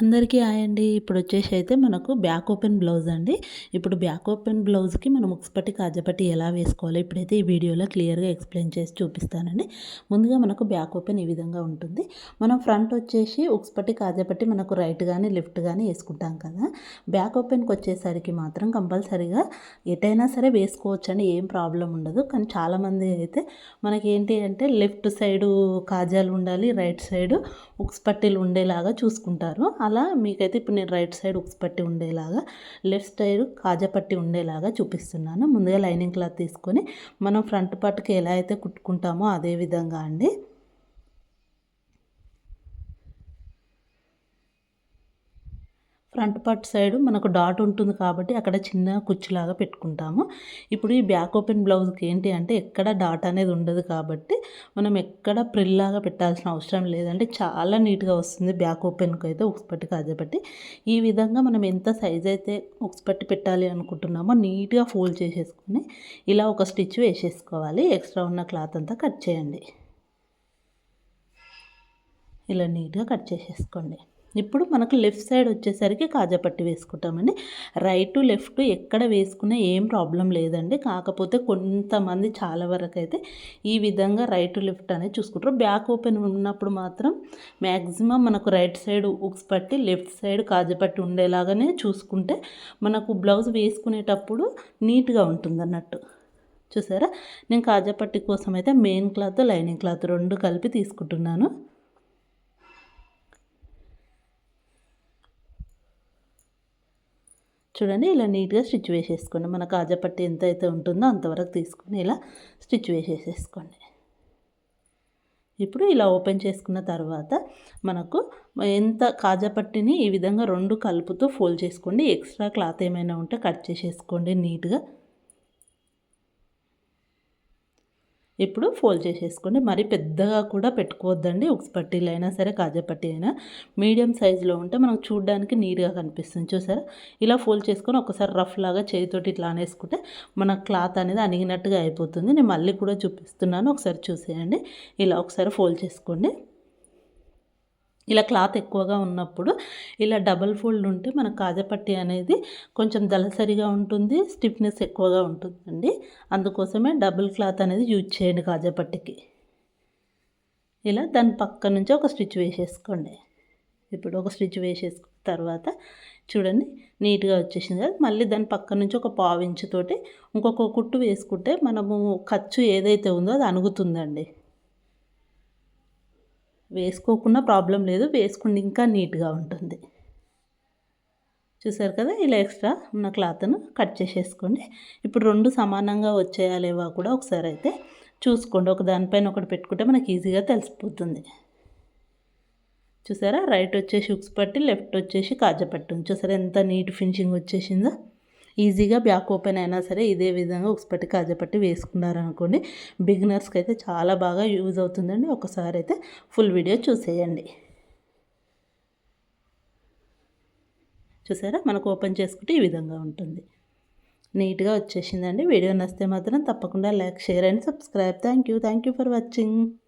అందరికీ ఆయండి అండి. ఇప్పుడు వచ్చేసి అయితే మనకు బ్యాక్ ఓపెన్ బ్లౌజ్ అండి. ఇప్పుడు బ్యాక్ ఓపెన్ బ్లౌజ్కి మనం ఉక్స్పట్టి కాజపట్టి ఎలా వేసుకోవాలి ఇప్పుడైతే ఈ వీడియోలో క్లియర్గా ఎక్స్ప్లెయిన్ చేసి చూపిస్తానండి. ముందుగా మనకు బ్యాక్ ఓపెన్ ఈ విధంగా ఉంటుంది. మనం ఫ్రంట్ వచ్చేసి ఉక్స్పట్టి కాజపట్టి మనకు రైట్ కానీ లెఫ్ట్ కానీ వేసుకుంటాం కదా. బ్యాక్ ఓపెన్కి వచ్చేసరికి మాత్రం కంపల్సరీగా ఎటైనా సరే వేసుకోవచ్చు అని ఏం ప్రాబ్లం ఉండదు. కానీ చాలామంది అయితే మనకి ఏంటి అంటే లెఫ్ట్ సైడు కాజాలు ఉండాలి రైట్ సైడు ఉక్స్పట్టీలు ఉండేలాగా చూసుకుంటారు. అలా మీకైతే ఇప్పుడు నేను రైట్ సైడ్ ఉక్స్ పట్టి ఉండేలాగా లెఫ్ట్ సైడ్ కాజా పట్టి ఉండేలాగా చూపిస్తున్నాను. ముందుగా లైనింగ్ క్లాత్ తీసుకొని మనం ఫ్రంట్ పట్టుకు ఎలా అయితే కుట్టుకుంటామో అదే విధంగా అండి. ఫ్రంట్ పార్ట్ సైడ్ మనకు డాట్ ఉంటుంది కాబట్టి అక్కడ చిన్న కుచ్చులాగా పెట్టుకుంటాము. ఇప్పుడు ఈ బ్యాక్ ఓపెన్ బ్లౌజ్కి ఏంటి అంటే ఎక్కడ డాట్ అనేది ఉండదు కాబట్టి మనం ఎక్కడ ప్రిల్లాగా పెట్టాల్సిన అవసరం లేదంటే చాలా నీట్గా వస్తుంది బ్యాక్ ఓపెన్కి అయితే ఉక్స్ కాజపట్టి ఈ విధంగా మనం ఎంత సైజ్ అయితే ఉక్స్ పెట్టాలి అనుకుంటున్నామో నీట్గా ఫోల్డ్ చేసేసుకొని ఇలా ఒక స్టిచ్ వేసేసుకోవాలి. ఎక్స్ట్రా ఉన్న క్లాత్ అంతా కట్ చేయండి. ఇలా నీట్గా కట్ చేసేసుకోండి. ఇప్పుడు మనకు లెఫ్ట్ సైడ్ వచ్చేసరికి కాజాపట్టి వేసుకుంటామండి. రైట్ లెఫ్ట్ ఎక్కడ వేసుకున్నా ఏం ప్రాబ్లం లేదండి. కాకపోతే కొంతమంది చాలా వరకు అయితే ఈ విధంగా రైట్ లెఫ్ట్ అనేది చూసుకుంటారు. బ్యాక్ ఓపెన్ ఉన్నప్పుడు మాత్రం మ్యాక్సిమం మనకు రైట్ సైడ్ ఉక్స్ పట్టి లెఫ్ట్ సైడ్ కాజాపట్టి ఉండేలాగానే చూసుకుంటే మనకు బ్లౌజ్ వేసుకునేటప్పుడు నీట్గా ఉంటుంది అన్నట్టు చూసారా? నేను కాజాపట్టి కోసం అయితే మెయిన్ క్లాత్ లైనింగ్ క్లాత్ రెండు కలిపి తీసుకుంటున్నాను. చూడండి ఇలా నీట్గా స్టిచ్ వేసేసుకోండి. మన కాజాపట్టి ఎంత అయితే ఉంటుందో అంతవరకు తీసుకొని ఇలా స్టిచ్ వేసేసేసుకోండి. ఇప్పుడు ఇలా ఓపెన్ చేసుకున్న తర్వాత మనకు ఎంత కాజాపట్టిని ఈ విధంగా రెండు కలుపుతూ ఫోల్డ్ చేసుకోండి. ఎక్స్ట్రా క్లాత్ ఏమైనా ఉంటే కట్ చేసేసుకోండి నీట్గా. ఇప్పుడు ఫోల్డ్ చేసేసుకోండి. మరీ పెద్దగా కూడా పెట్టుకోవద్దండి. ఉక్స్ పట్టీలు అయినా సరే కాజా పట్టీ అయినా. మీడియం సైజులో ఉంటే మనకు చూడడానికి నీట్గా కనిపిస్తుంది. చూసారా? ఇలా ఫోల్డ్ చేసుకొని ఒకసారి రఫ్ లాగా చేతితోటి ఇట్లా అనేసుకుంటే మన క్లాత్ అనేది అణిగినట్టుగా అయిపోతుంది. నేను మళ్ళీ కూడా చూపిస్తున్నాను. ఒకసారి చూసేయండి. ఇలా ఒకసారి ఫోల్డ్ చేసుకోండి. ఇలా క్లాత్ ఎక్కువగా ఉన్నప్పుడు ఇలా డబల్ ఫోల్డ్ ఉంటే మన కాజపట్టి అనేది కొంచెం దళసరిగా ఉంటుంది స్టిఫ్నెస్ ఎక్కువగా ఉంటుందండి. అందుకోసమే డబుల్ క్లాత్ అనేది యూజ్ చేయండి కాజపట్టికి ఇలా దాని పక్క నుంచి ఒక స్టిచ్ వేసేసుకోండి. ఇప్పుడు ఒక స్టిచ్ వేసేసుకున్న తర్వాత చూడండి నీట్గా వచ్చేసింది కదా. మళ్ళీ దాని పక్క నుంచి ఒక పావు ఇంచుతోటి ఇంకొక కుట్టు వేసుకుంటే మనము ఖర్చు ఏదైతే ఉందో అది అణుగుతుందండి. వేసుకోకుండా ప్రాబ్లం లేదు వేసుకుంటే ఇంకా నీట్గా ఉంటుంది. చూసారు కదా ఇలా ఎక్స్ట్రా ఉన్న క్లాత్ను కట్ చేసేసుకోండి. ఇప్పుడు రెండు సమానంగా వచ్చేయాలేవా కూడా ఒకసారి అయితే చూసుకోండి. ఒక దానిపైన ఒకటి పెట్టుకుంటే మనకి ఈజీగా తెలిసిపోతుంది. చూసారా? రైట్ వచ్చేసి ఉక్స్ పట్టి లెఫ్ట్ వచ్చేసి కాజా పట్టు. చూసారా ఎంత నీట్ ఫినిషింగ్ వచ్చేసిందో? ఈజీగా బ్యాక్ ఓపెన్ అయినా సరే ఇదే విధంగా ఉక్స్పట్టి కాజపట్టి వేసుకున్నారనుకోండి బిగినర్స్కి అయితే చాలా బాగా యూజ్ అవుతుందండి. ఒకసారి అయితే ఫుల్ వీడియో చూసేయండి. చూసారా? మనకు ఓపెన్ చేసుకుంటే ఈ విధంగా ఉంటుంది. నీట్గా వచ్చేసిందండి. వీడియో నచ్చితే మాత్రం తప్పకుండా like share and subscribe. Thank you. Thank you for watching.